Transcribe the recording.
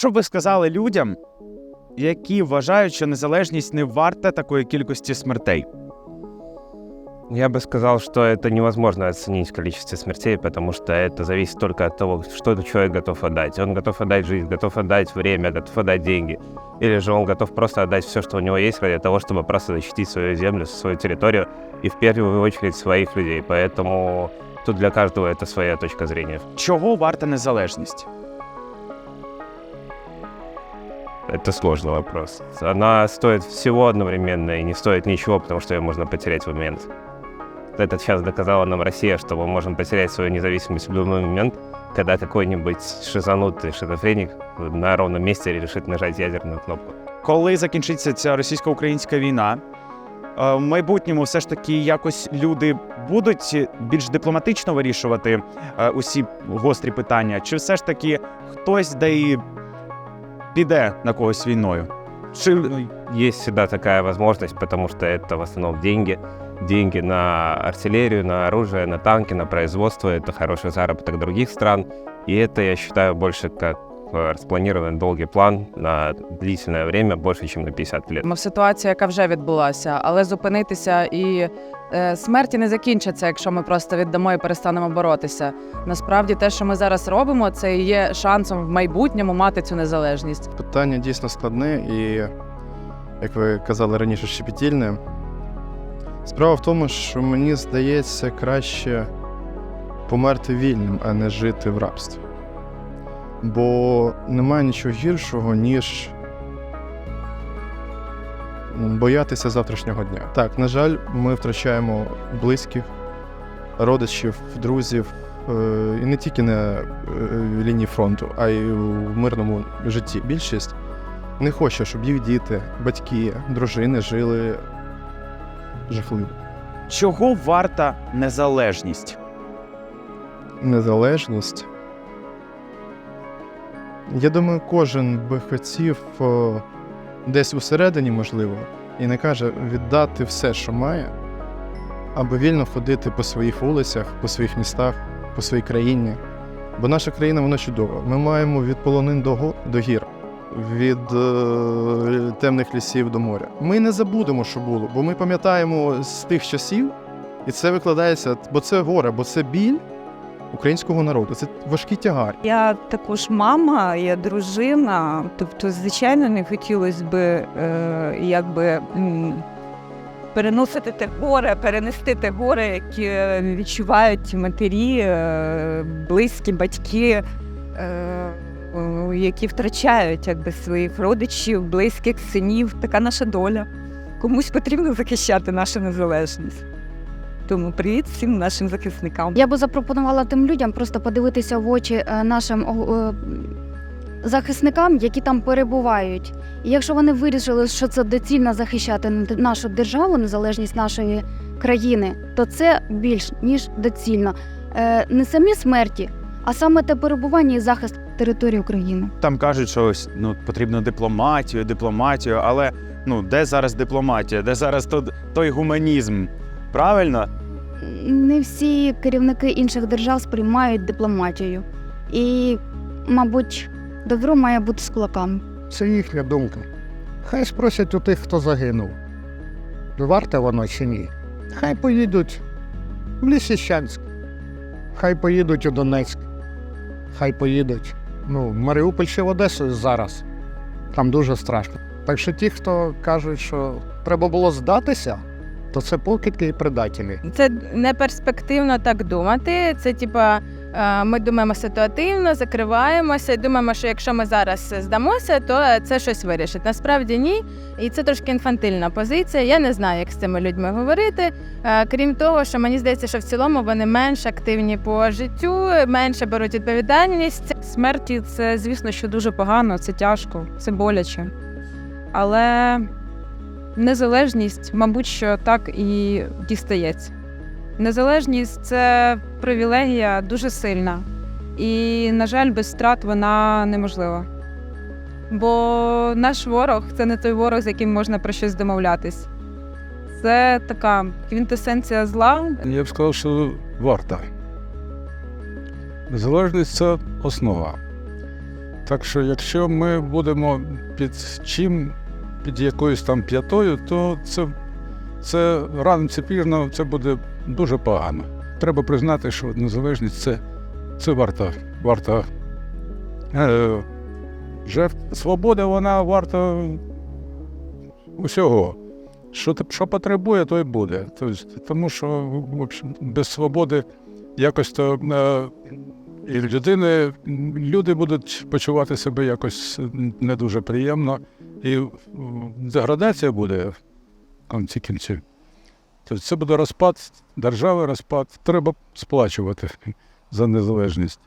Що б ви сказали людям, які вважають, що незалежність не варта такої кількості смертей? Я бы сказал, что это невозможно оценить количество смертей, потому что это зависит только от того, что этот человек готов отдать. Он готов отдать жизнь, готов отдать время, готов отдать деньги. Или же он готов просто отдать все, что у него есть, ради того, чтобы просто защитить свою землю, свою территорию и в первую очередь своих людей. Поэтому тут для каждого это своя точка зрения. Чого варта незалежність? Это сложный вопрос. Она стоит всего одновременно и не стоит ничего, потому что ее можно потерять в момент. Это сейчас доказала нам Россия, что мы можем потерять свою независимость в любой момент, когда какой-нибудь шизанутый шизофреник на ровном месте решит нажать ядерную кнопку. Коли закінчиться ця російсько-українська війна, е, в майбутньому все ж таки якось люди будуть більш дипломатично вирішувати е, усі гострі питання, чи все ж таки хтось де і піде на когось війною? Чи Есть всегда такая возможность, потому что это в основном деньги. Деньги на артиллерию, на оружие, на танки, на производство. Это хороший заработок других стран. И это, я считаю, больше как э, распланированный долгий план на длительное время, больше, чем на 50 лет. Ми в ситуації, яка вже відбулася, але зупинитися і е, смерті не закінчаться, якщо ми просто віддамо і перестанемо боротися. Насправді, те, що ми зараз робимо, це і є шансом в майбутньому мати цю незалежність. Питання дійсно складне і, як ви казали раніше, щепетільне. Справа в тому, що мені здається краще померти вільним, а не жити в рабстві. Бо немає нічого гіршого, ніж боятися завтрашнього дня. Так, на жаль, ми втрачаємо близьких, родичів, друзів, е, і не тільки на е, лінії фронту, а й у мирному житті. Більшість не хоче, щоб їх діти, батьки, дружини жили жахливо. чого варта незалежність? Незалежність. Я думаю, кожен би хотів десь усередині, можливо, і не каже віддати все, що має, аби вільно ходити по своїх вулицях, по своїх містах, по своїй країні. Бо наша країна вона чудова. Ми маємо від полонин до, го- до гір, від е, темних лісів до моря. Ми не забудемо, що було, бо ми пам'ятаємо з тих часів, і це викладається, бо це горе, бо це біль українського народу. Це важкий тягар. Я також мама, я дружина. Тобто, звичайно, не хотілося б е, якби переносити те горе, перенести те горе, яке відчувають матері, е, близькі батьки, е, які втрачають якби, своїх родичів, близьких синів. Така наша доля. Комусь потрібно захищати нашу незалежність. Тому привіт всім нашим захисникам. Я би запропонувала тим людям просто подивитися в очі е, нашим е, захисникам, які там перебувають. І якщо вони вирішили, що це доцільно захищати нашу державу, незалежність нашої країни, то це більш ніж доцільно. Е, Не самі смерті, а саме те перебування і захист території України. Там кажуть, що ось, ну, потрібно дипломатію, дипломатію, але ну, де зараз дипломатія, де зараз то- той гуманізм? Правильно? Не всі керівники інших держав сприймають дипломатію. І, мабуть, добро має бути з кулаками. Це їхня думка. Хай спросять у тих, хто загинув. Варте воно чи ні? Хай поїдуть в Лісіщанськ, хай поїдуть у Донецьк, хай поїдуть ну, в Маріуполь чи в Одесу зараз. Там дуже страшно. Так що ті, хто кажуть, що треба було здатися, то це покидьки і предателі. Це не перспективно так думати. Це типа е, ми думаємо ситуативно, закриваємося і думаємо, що якщо ми зараз здамося, то це щось вирішить. Насправді ні. І це трошки інфантильна позиція. Я не знаю, як з цими людьми говорити. Е, Крім того, що мені здається, що в цілому вони менш активні по життю, менше беруть відповідальність. Смерті це, звісно, що дуже погано, це тяжко, це боляче. Але незалежність, мабуть, що так і дістається. Незалежність це привілегія дуже сильна. І, на жаль, без страт вона неможлива. Бо наш ворог це не той ворог, з яким можна про щось домовлятись. Це така квінтесенція зла, Я б сказав, що варта. Незалежність це основа. Так що, якщо ми будемо під чим, під якоюсь там п'ятою, то це, це рано чи пізно це буде дуже погано. Треба признати, що незалежність це, це варта, варта е, жертв. Свобода, вона варта усього. Що, що потребує, то і буде. Тобто, тому що в общем, без свободи якось то е, і людини, люди будуть почувати себе якось не дуже приємно, і деградація буде в кінці кінців. Тобто це буде розпад держави, розпад. Треба сплачувати за незалежність.